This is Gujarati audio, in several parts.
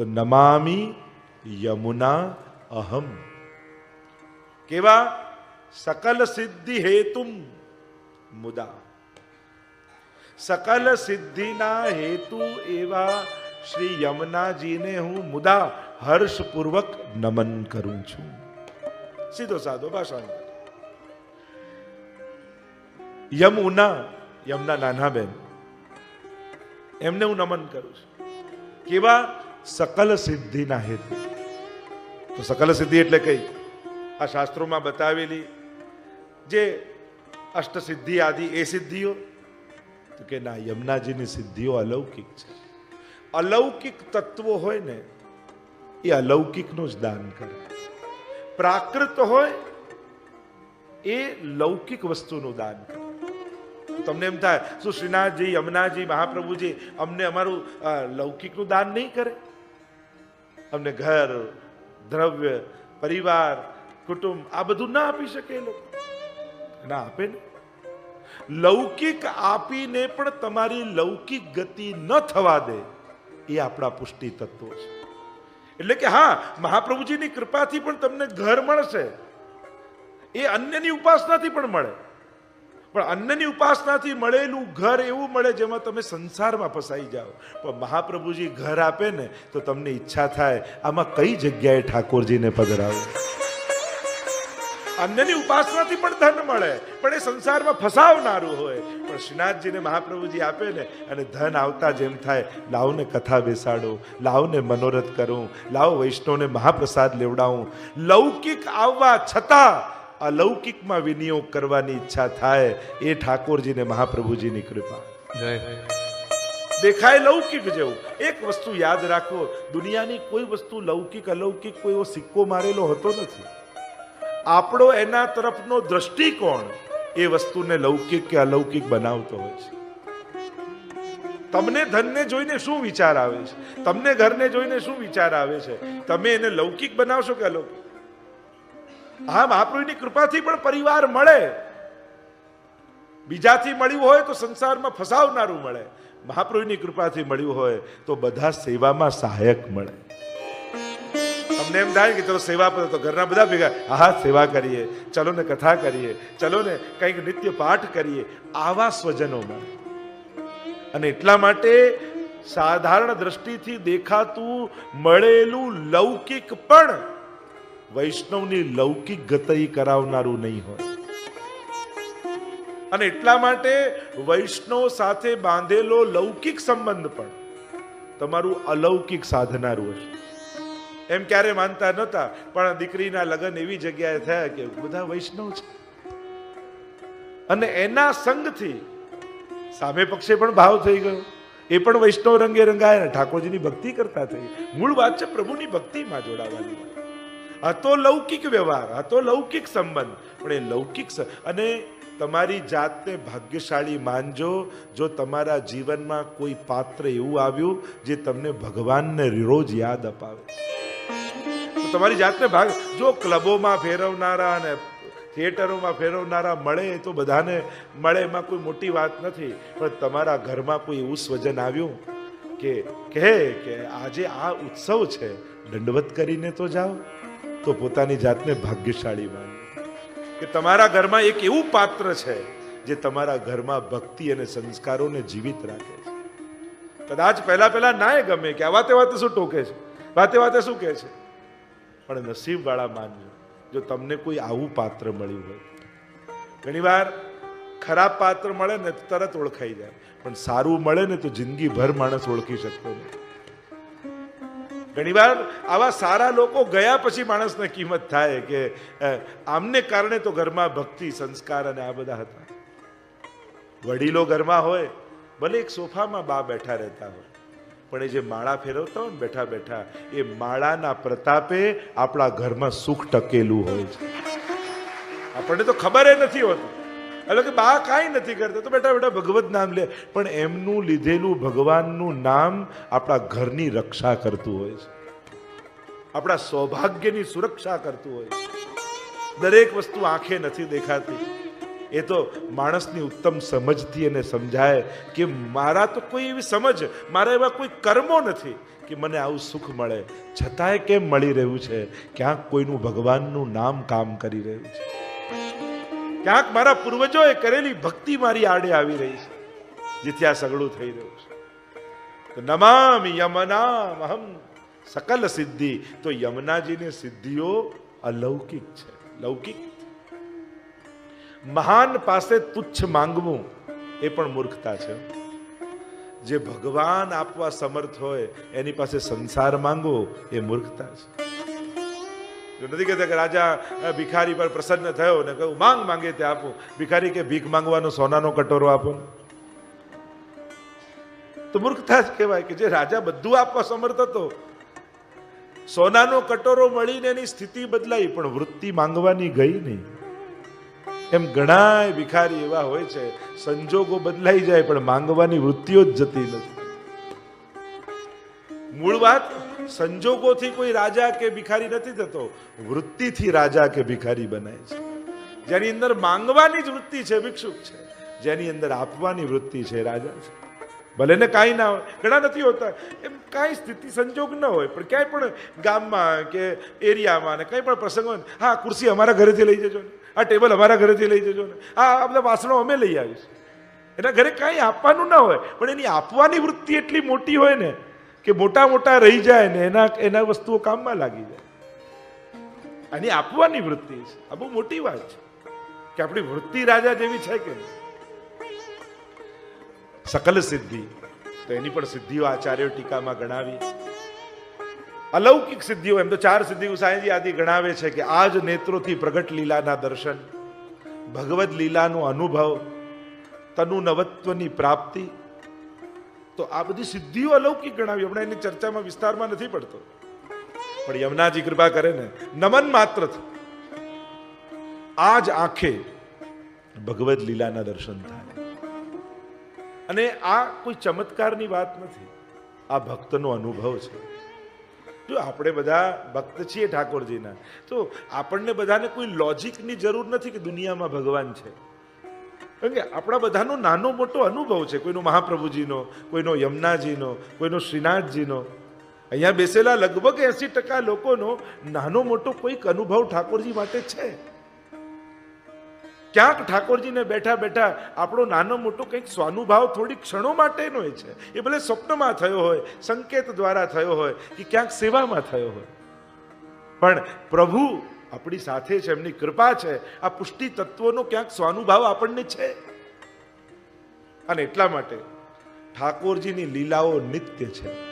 તો નમામી યમુના અહમ. કેવા? સકલ સિદ્ધિ હેતુમ મુદા. સકલ સિદ્ધિના હેતુ એવા શ્રી યમુનાજીને હું મુદા હર્ષપૂર્વક નમન કરું છું. સીધો સાધો ભાષણ યમુના, યમના નાના બેન, એમને હું નમન કરું છું. કેવા? સકલ સિદ્ધિના હેતુ તો સકલ સિદ્ધિ એટલે કઈ? આ શાસ્ત્રોમાં બતાવેલી જે અષ્ટસિદ્ધિ આદિ એ સિદ્ધિઓ, તો કે ના, યમુનાજીની સિદ્ધિઓ અલૌકિક છે. અલૌકિક તત્વો હોય ને, એ અલૌકિકનું જ દાન કરે. પ્રાકૃત હોય, એ લૌકિક વસ્તુનું દાન કરે. તમને એમ થાય, શું શ્રીનાથજી, યમુનાજી, મહાપ્રભુજી અમને અમારું લૌકિકનું દાન નહીં કરે? અમને ઘર, દ્રવ્ય, પરિવાર, કુટુંબ, આ બધું ના આપી શકે એ લોકો. ના આપે ને. લૌકિક આપીને પણ તમારી લૌકિક ગતિ ન થવા દે, એ આપણા પુષ્ટિ તત્વો છે. એટલે કે હા, મહાપ્રભુજીની કૃપાથી પણ તમને ઘર મળશે. એ અન્યની ઉપાસનાથી પણ મળે. પણ અન્નની ઉપાસનાથી મળેલું ઘર એવું મળે જેમાં તમે સંસારમાં ફસાઈ જાઓ. પણ મહાપ્રભુજી ઘર આપે ને તો તમને ઈચ્છા થાય આમાં કઈ જગ્યાએ ઠાકોરજીને પધરાવો? અન્નની ઉપાસનાથી પણ ધન મળે, પણ એ સંસારમાં ફસાવનારું હોય. પણ શ્રીનાથજીને મહાપ્રભુજી આપે ને અને ધન આવતા જેમ થાય, લાવને કથા બેસાડો, લાવને મનોરથ કરું, લાવ વૈષ્ણવને મહાપ્રસાદ લેવડાવું. લૌકિક આવવા છતાં અલૌકિકમાં વિનિયોગ કરવાની ઈચ્છા થાય એ ઠાકોરજીને મહાપ્રભુજીની કૃપા. દેખાય લૌકિક જેવું. એક વસ્તુ યાદ રાખો દુનિયાની કોઈ વસ્તુ લૌકિક અલૌકિક કોઈ એવો સિક્કો મારેલો હોતો નથી. આપણો એના તરફનો દ્રષ્ટિકોણ એ વસ્તુને લૌકિક કે અલૌકિક બનાવતો હોય છે. તમને ધનને જોઈને શું વિચાર આવે છે? તમને ઘરને જોઈને શું વિચાર આવે છે? તમે એને લૌકિક બનાવશો કે અલૌકિક? હા મહાપ્રભુની કૃપાથી પણ પરિવાર મળે. બીજાથી મળ્યું હોય તો સંસારમાં ફસાવનારું મળે. મહાપ્રભુની કૃપાથી મળ્યું હોય તો બધા સેવામાં સહાયક મળે. તમને એમ થાય કે ચલો સેવા તો ઘરના બધા ભેગા હા સેવા કરીએ. ચલો ને કથા કરીએ. ચલો ને કંઈક નિત્ય પાઠ કરીએ. આવા સ્વજનોમાં અને એટલા માટે સાધારણ દ્રષ્ટિથી દેખાતું મળેલું લૌકિક પણ વૈષ્ણવની લૌકિક ગતઈ કરાવનારું નહીં હોય. અને એટલા માટે વૈષ્ણવ સાથે બાંધેલો લૌકિક સંબંધ પણ તમારું અલૌકિક સાધનારું હશે. એમ ક્યારે માનતા નહોતા, પણ દીકરીના લગ્ન એવી જગ્યાએ થયા કે બધા વૈષ્ણવ છે. અને એના સંગથી સામે પક્ષે પણ ભાવ થઈ ગયો. એ પણ વૈષ્ણવ રંગે રંગાય ઠાકોરજીની ભક્તિ કરતા થઈ. મૂળ વાત છે પ્રભુની ભક્તિમાં જોડાવાની આ તો લૌકિક વ્યવહાર, હતો લૌકિક સંબંધ. પણ એ લૌકિક અને તમારી જાતને ભાગ્યશાળી માનજો, જો તમારા જીવનમાં કોઈ પાત્ર એવું આવ્યું જે તમને ભગવાનને રોજ યાદ અપાવે. તમારી જાતને ભાગ, જો ક્લબોમાં ફેરવનારા અને થિયેટરોમાં ફેરવનારા મળે, તો બધાને મળે, એમાં કોઈ મોટી વાત નથી. પણ તમારા ઘરમાં કોઈ એવું સ્વજન આવ્યું કે, કહે કે આજે આ ઉત્સવ છે, દંડવત કરીને તો જાઓ. તો પોતાની જાતને ભાગ્યશાળી માનો. કે તમારા ઘરમાં એક એવું પાત્ર છે જે તમારા ઘરમાં ભક્તિ અને સંસ્કારોને જીવિત રાખે છે. કદાચ પહેલા પહેલા નાય ગમે કે આ વાતે વાતે શું ટોકે છે? વાતે વાતે શું કહે છે? પણ નસીબવાળા માનજો, જો તમને કોઈ આવું પાત્ર મળ્યું હોય. ઘણીવાર ખરાબ પાત્ર મળે ને તરત ઓળખાઈ જાય, પણ સારું મળે ને તો જિંદગીભર માણસ ઓળખી શકતો નથી. ઘણીવાર આવા સારા લોકો ગયા પછી માણસને કિંમત થાય કે આમને કારણે તો ઘરમાં ભક્તિ, સંસ્કાર અને આ બધા હતા. વડીલો ઘરમાં હોય, ભલે એક સોફામાં બા બેઠા રહેતા હોય, પણ એ જે માળા ફેરવતા હોય ને બેઠા બેઠા, એ માળાના પ્રતાપે આપણા ઘરમાં સુખ ટકેલું હોય છે. આપણને તો ખબર નથી હોતી. એટલે કે બા, કાંઈ નથી કરતા. તો બેટા બેટા, ભગવત નામ લે. પણ એમનું લીધેલું ભગવાનનું નામ આપણા ઘરની રક્ષા કરતું હોય છે. આપણા સૌભાગ્યની સુરક્ષા કરતું હોય છે. દરેક વસ્તુ આંખે નથી દેખાતી. એ તો માણસની ઉત્તમ સમજથી એને સમજાય કે મારા તો કોઈ એવી સમજ, મારા એવા કોઈ કર્મો નથી કે મને આવું સુખ મળે. છતાંય કેમ મળી રહ્યું છે? ક્યાંક કોઈનું ભગવાનનું નામ કામ કરી રહ્યું છે. ક્યાંક મારા પૂર્વજોએ કરેલી ભક્તિ મારી આડે આવી રહી છે, જેથી આ સગળું થઈ રહ્યું છે. નમામ યમનામ અહમ સકલ સિદ્ધિ. તો યમુનાજીની સિદ્ધિઓ અલૌકિક છે, લૌકિક. મહાન પાસે તુચ્છ માંગવું એ પણ મૂર્ખતા છે. જે ભગવાન આપવા સમર્થ હોય, એની પાસે સંસાર માંગવો એ મૂર્ખતા છે. નથી કહેતા કે રાજા ભિખારી પર પ્રસન્ન થયો ને કહ્યું, માંગ માંગે તે આપું. ભિખારી કે, ભીખ માંગવાનો સોનાનો કટોરો આપો. તો મૂર્ખતા જ કહેવાય કે જે રાજા બધું આપવા સમર્થ હતો, સોનાનો કટોરો મળીને એની સ્થિતિ બદલાઈ, પણ વૃત્તિ માંગવાની ગઈ નહીં. એમ ઘણા ભિખારી એવા હોય છે, સંજોગો બદલાઈ જાય, પણ માંગવાની વૃત્તિઓ જ જતી નથી. મૂળ વાત, સંજોગોથી કોઈ રાજા કે ભિખારી નથી થતો, વૃત્તિથી રાજા કે ભિખારી બનાય છે. જેની અંદર માંગવાની જ વૃત્તિ છે, ભિક્ષુક છે. જેની અંદર આપવાની વૃત્તિ છે, રાજા છે. ભલે ને કાંઈ ના હોય, ઘણા નથી હોતા. એમ કાંઈ સ્થિતિ સંજોગ ન હોય, પણ ક્યાંય પણ ગામમાં કે એરિયામાં ને કંઈ પણ પ્રસંગ હોય હા ખુરશી અમારા ઘરેથી લઈ જજો ને આ ટેબલ અમારા ઘરેથી લઈ જજો ને આ બધા વાસણો અમે લઈ આવીશું. એના ઘરે કાંઈ આપવાનું ના હોય, પણ એની આપવાની વૃત્તિ એટલી મોટી હોય ને કે મોટા મોટા રહી જાય ને એના એના વસ્તુઓ કામમાં લાગી જાય. આની આપવાની વૃત્તિ છે. આ બહુ મોટી વાત છે. કે આપણી વૃત્તિ રાજા જેવી છે કે સકલ સિદ્ધિ. તો એની પણ સિદ્ધિઓ આચાર્યો ટીકામાં ગણાવી. અલૌકિક સિદ્ધિઓ, એમ તો ચાર સિદ્ધિઓ સાંઈજી આદિ ગણાવે છે કે આ જ નેત્રોથી પ્રગટ લીલાના દર્શન, ભગવદ લીલાનો અનુભવ તનુ નવત્વની પ્રાપ્તિ તો આ બધી સિદ્ધિઓ અલૌકિક ગણાવી. હમણાં એની ચર્ચામાં વિસ્તારમાં નથી પડતો. પણ યમુનાજી કૃપા કરે ને, નમન માત્ર આ જ આંખે ભગવદ લીલાના દર્શન થાય. અને આ કોઈ ચમત્કારની વાત નથી. આ ભક્તનો અનુભવ છે. જો આપણે બધા ભક્ત છીએ ઠાકોરજીના, તો આપણને બધાને કોઈ લોજિકની જરૂર નથી કે દુનિયામાં ભગવાન છે. કારણ કે આપણા બધાનો નાનો મોટો અનુભવ છે, કોઈનો મહાપ્રભુજીનો, કોઈનો યમુનાજીનો, કોઈનો શ્રીનાથજીનો. અહીંયા બેસેલા લગભગ એસી ટકા લોકોનો નાનો મોટો કોઈક અનુભવ ઠાકોરજી માટે છે. ક્યાંક ઠાકોરજીને બેઠા બેઠા આપણો નાનો મોટો કંઈક સ્વાનુભાવ થોડી ક્ષણો માટેનો છે. એ ભલે સ્વપ્નમાં થયો હોય, સંકેત દ્વારા થયો હોય, કે ક્યાંક સેવામાં થયો હોય. પણ પ્રભુ આપણી સાથે છે એમની કૃપા છે. આ પુષ્ટિ તત્વોનો ક્યાંક સ્વાનુભાવ આપણને છે. અને એટલા માટે ઠાકોરજીની લીલાઓ નિત્ય છે.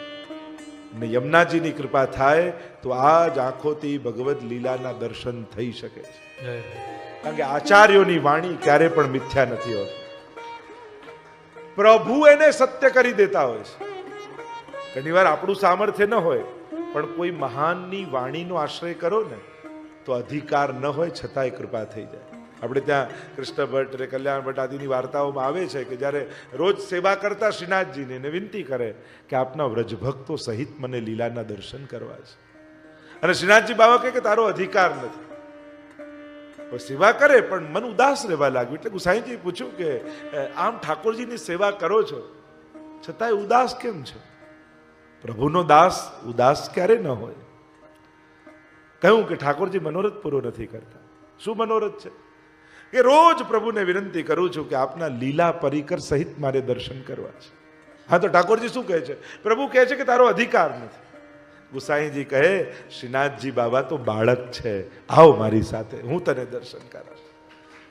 ને યમુનાજીની કૃપા થાય તો આ જ આંખોથી ભગવદ લીલાના દર્શન થઈ શકે છે. કારણ કે આચાર્યોની વાણી ક્યારે પણ મિથ્યા નથી હોતી. પ્રભુ એને સત્ય કરી દેતા હોય છે. ઘણીવાર આપણું સામર્થ્ય ન હોય પણ કોઈ મહાનની વાણીનો આશ્રય કરો ને તો અધિકાર ન હોય છતાંય કૃપા થઈ જાય. આપણે ત્યાં કૃષ્ણ ભટ્ટ અને કલ્યાણ ભટ્ટ આદિની વાર્તાઓમાં આવે છે કે જ્યારે રોજ સેવા કરતા શ્રીનાથજીને એને વિનંતી કરે કે આપના વ્રજભક્તો સહિત મને લીલાના દર્શન કરવા છે. અને શ્રીનાથજી બાબા કહે કે તારો અધિકાર નથી. સેવા કરે પણ મન ઉદાસ રહેવા લાગ્યું. એટલે ગુસાઈજી પૂછ્યું કે આમ ઠાકોરજીની સેવા કરો છો? છતાંય ઉદાસ કેમ છો? પ્રભુનો દાસ ઉદાસ ક્યારે ન હોય? કહ્યું કે ઠાકોરજી મનોરથ પૂરો નથી કરતા. શું મનોરથ છે? કે રોજ પ્રભુને વિનંતી કરું છું કે આપના લીલા પરિકર સહિત મારે દર્શન કરવા છે. હા, તો ઠાકોરજી શું કહે છે? પ્રભુ કહે છે કે તારો અધિકાર નથી. ગુસાઈજી કહે, શ્રીનાથજી બાબા, તો બાળક છે. આવ મારી સાથે, હું તને દર્શન કરાવું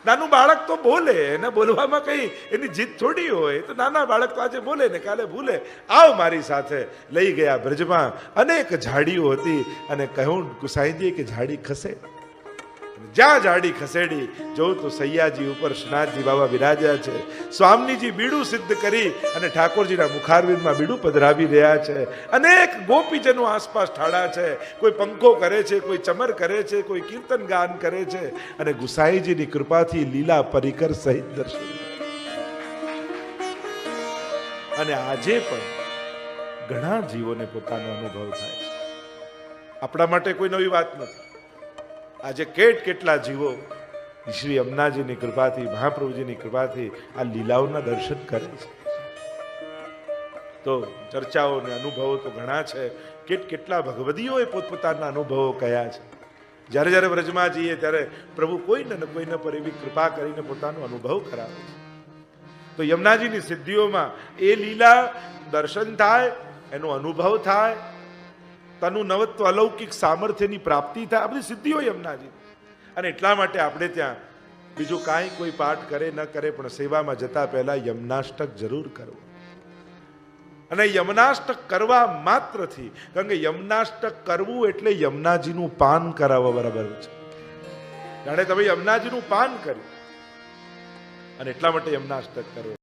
નાનું બાળક તો બોલે, એને બોલવામાં કઈ એની જીત થોડી હોય, તો નાના બાળક તો આજે બોલે ને કાલે ભૂલે. આવ મારી સાથે, લઈ ગયા બ્રજમાં. અનેક ઝાડીઓ હતી અને કહ્યું ગુસાઈજી કે ઝાડી ખસે. જ્યાં જાડી ખસેડી, જોઉં તો સૈયાજી ઉપર શ્રીનાથજી બાબા બિરાજ્યા છે. સ્વામીજી બીડું સિદ્ધ કરી અને ઠાકોરજીના મુખારવિંદમાં બીડું પધરાવી રહ્યા છે. અનેક ગોપીજનો આસપાસ ઠાડા છે. કોઈ પંખો કરે છે, કોઈ ચમર કરે છે, કોઈ કીર્તન ગાન કરે છે. અને ગુસાઈજીની કૃપાથી લીલા પરિકર સહિત દર્શન. અને આજે પણ ઘણા જીવોને પોતાનો અનુભવ થાય છે. આપણા માટે કોઈ નવી વાત નથી. આજે કેટ કેટલા જીવો. શ્રી અમનાજીની કૃપાથી, મહાપ્રભુજીની કૃપાથી આ લીલાઓના દર્શન કરે છે. તો ચર્ચાઓ અને અનુભવો તો ઘણા છે. કેટ કેટલા ભગવદીઓએ પોતપોતાના અનુભવો કયા છે. જ્યારે જ્યારે વ્રજમાં જઈએ ત્યારે પ્રભુ કોઈને ને કોઈને પર એવી કૃપા કરીને પોતાનો અનુભવ કરાવે છે. તો યમુનાજીની સિદ્ધિઓમાં એ લીલા દર્શન થાય, એનો અનુભવ થાય તનું નવત્વ, અલૌકિક સામર્થ્યની પ્રાપ્તિ થાય. આ બધી સિદ્ધિઓ યમુનાજી અને એટલા માટે આપણે ત્યાં બીજું કાંઈ કોઈ પાઠ કરે, ન કરે, પણ સેવામાં જતા પહેલા યમનાષ્ટક જરૂર કરવું. અને યમનાષ્ટક કરવા માત્રથી, કારણ કે યમનાષ્ટક કરવું એટલે યમુનાજીનું પાન કરાવવા બરાબર છે. જાણે તમે યમુનાજીનું પાન કર્યું. અને એટલા માટે યમનાષ્ટક કરો